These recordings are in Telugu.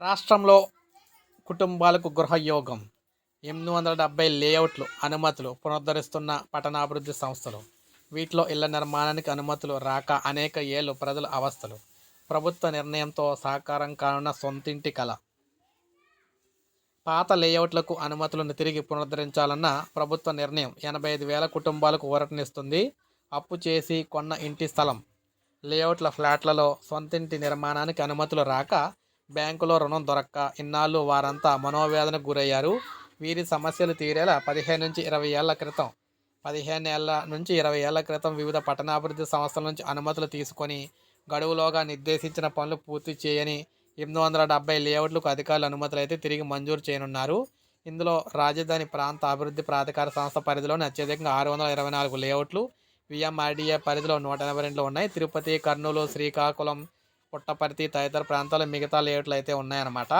రాష్ట్రంలో కుటుంబాలకు గృహయోగం. ఎనిమిది వందల డెబ్బై లేఅవుట్లు అనుమతులు పునరుద్ధరిస్తున్న పట్టణాభివృద్ధి సంస్థలు. వీటిలో ఇళ్ళ నిర్మాణానికి అనుమతులు రాక అనేక ఏళ్ళు ప్రజల అవస్థలు. ప్రభుత్వ నిర్ణయంతో సహకారం కానున్న సొంతింటి కళ. పాత లేఅవుట్లకు అనుమతులను తిరిగి పునరుద్ధరించాలన్న ప్రభుత్వ నిర్ణయం ఎనభై ఐదు వేల కుటుంబాలకు ఊరటనిస్తుంది. అప్పు చేసి కొన్న ఇంటి స్థలం. లేఅవుట్ల ఫ్లాట్లలో సొంతింటి నిర్మాణానికి అనుమతులు రాక బ్యాంకులో రుణం దొరక్క ఇన్నాళ్ళు వారంతా మనోవేదనకు గురయ్యారు. వీరి సమస్యలు తీరేలా పదిహేను నుంచి ఇరవై ఏళ్ళ క్రితం పదిహేను ఏళ్ళ నుంచి ఇరవై ఏళ్ళ క్రితం వివిధ పట్టణాభివృద్ధి సంస్థల నుంచి అనుమతులు తీసుకొని గడువులోగా నిర్దేశించిన పనులు పూర్తి చేయని ఎనిమిది వందల డెబ్బై లేఅవుట్లకు అధికారులు అనుమతులు అయితే తిరిగి మంజూరు చేయనున్నారు. ఇందులో రాజధాని ప్రాంత అభివృద్ధి ప్రాధికార సంస్థ పరిధిలోని అత్యధికంగా ఆరు వందల ఇరవై నాలుగు లేఅవుట్లు విఎంఆర్డీఏ పరిధిలో నూట ఎనభై రెండు ఉన్నాయి. తిరుపతి కర్నూలు శ్రీకాకుళం పుట్టపర్తి తదితర ప్రాంతాల్లో మిగతా లేఅవుట్లు అయితే ఉన్నాయన్నమాట.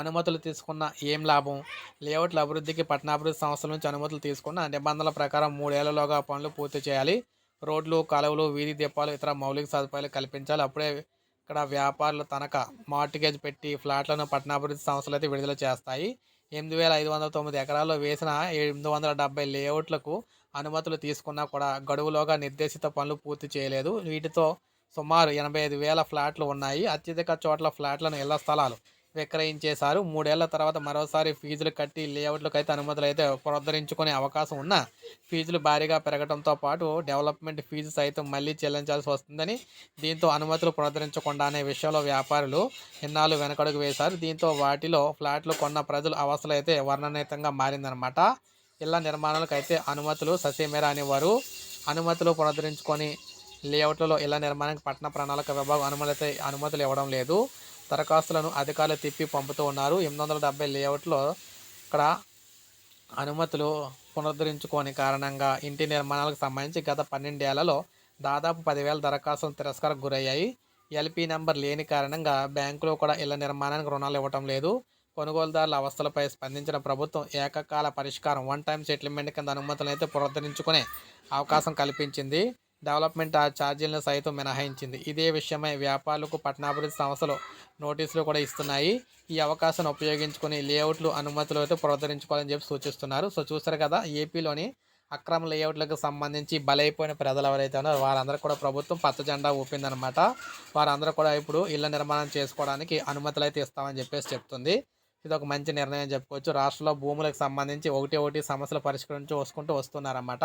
అనుమతులు తీసుకున్న ఏం లాభం? లేఅవుట్ల అభివృద్ధికి పట్టణాభివృద్ధి సంస్థల నుంచి అనుమతులు తీసుకున్న నిబంధనల ప్రకారం మూడేళ్ళలోగా పనులు పూర్తి చేయాలి. రోడ్లు కాలువలు వీధి దీపాలు ఇతర మౌలిక సదుపాయాలు కల్పించాలి. అప్పుడే ఇక్కడ వ్యాపారులు తనఖా మార్టిగేజ్ పెట్టి ఫ్లాట్లను పట్టణాభివృద్ధి సంస్థలు అయితే విడుదల చేస్తాయి. ఎనిమిది వేల ఐదు వందల తొమ్మిది ఎకరాల్లో వేసిన ఎనిమిది వందల డెబ్బై లేఅవుట్లకు అనుమతులు తీసుకున్నా కూడా గడువులోగా నిర్దేశిత పనులు పూర్తి చేయలేదు. వీటితో సుమారు ఎనభై ఐదు వేల ఫ్లాట్లు ఉన్నాయి. అత్యధిక చోట్ల ఫ్లాట్లను ఇళ్ళ స్థలాలు విక్రయించేశారు. మూడేళ్ళ తర్వాత మరోసారి ఫీజులు కట్టి లేఅవుట్లకు అయితే అనుమతులు అయితే పునరుద్ధరించుకునే అవకాశం ఉన్న ఫీజులు భారీగా పెరగడంతో పాటు డెవలప్మెంట్ ఫీజు సైతం మళ్ళీ చెల్లించాల్సి వస్తుందని దీంతో అనుమతులు పునరుద్ధరించకుండా అనే విషయంలో వ్యాపారులు ఇన్నాళ్ళు వెనకడుగు వేశారు. దీంతో వాటిలో ఫ్లాట్లు కొన్న ప్రజలు అవస్థలు అయితే వర్ణనీతంగా మారిందనమాట ఇళ్ళ నిర్మాణాలకు అయితే అనుమతులు ససేమేరా అనేవారు. అనుమతులు పునరుద్ధరించుకొని లేఅవుట్లలో ఇళ్ళ నిర్మాణానికి పట్టణ ప్రణాళిక విభాగం అనుమతి అనుమతులు ఇవ్వడం లేదు. దరఖాస్తులను అధికారులు తిప్పి పంపుతూ ఉన్నారు. ఎనిమిది వందల డెబ్బై లేఅవుట్లో ఇక్కడ అనుమతులు పునరుద్ధరించుకోని కారణంగా ఇంటి నిర్మాణాలకు సంబంధించి గత పన్నెండేళ్ళలో దాదాపు పదివేల దరఖాస్తులు తిరస్కారం గురయ్యాయి. ఎల్పీ నెంబర్ లేని కారణంగా బ్యాంకులో కూడా ఇళ్ళ నిర్మాణానికి రుణాలు ఇవ్వటం లేదు. కొనుగోలుదారుల అవస్థలపై స్పందించిన ప్రభుత్వం ఏకకాల పరిష్కారం వన్ టైం సెటిల్మెంట్ కింద అనుమతులను అయితే పునరుద్ధరించుకునే అవకాశం కల్పించింది. డెవలప్మెంట్ ఆ ఛార్జీలను సైతం మినహాయించింది. ఇదే విషయమై వ్యాపారులకు పట్టణాభివృద్ధి సంస్థలు నోటీసులు కూడా ఇస్తున్నాయి. ఈ అవకాశాన్ని ఉపయోగించుకొని లేఅవుట్లు అనుమతులు అయితే ప్రవర్తించుకోవాలని చెప్పి సూచిస్తున్నారు. సో చూసారు కదా ఏపీలోని అక్రమ లేఅవుట్లకు సంబంధించి బలైపోయిన ప్రజలు ఎవరైతే ఉన్నారో వారందరూ కూడా ప్రభుత్వం పచ్చ జెండా ఊపిందనమాట వారందరూ కూడా ఇప్పుడు ఇళ్ళ నిర్మాణం చేసుకోవడానికి అనుమతులు అయితే ఇస్తామని చెప్పేసి చెప్తుంది. ఇది ఒక మంచి నిర్ణయం చెప్పుకోవచ్చు. రాష్ట్రంలో భూములకు సంబంధించి ఒకటి ఒకటి సమస్యలు పరిష్కరించి వస్తుంటూ వస్తున్నారన్నమాట.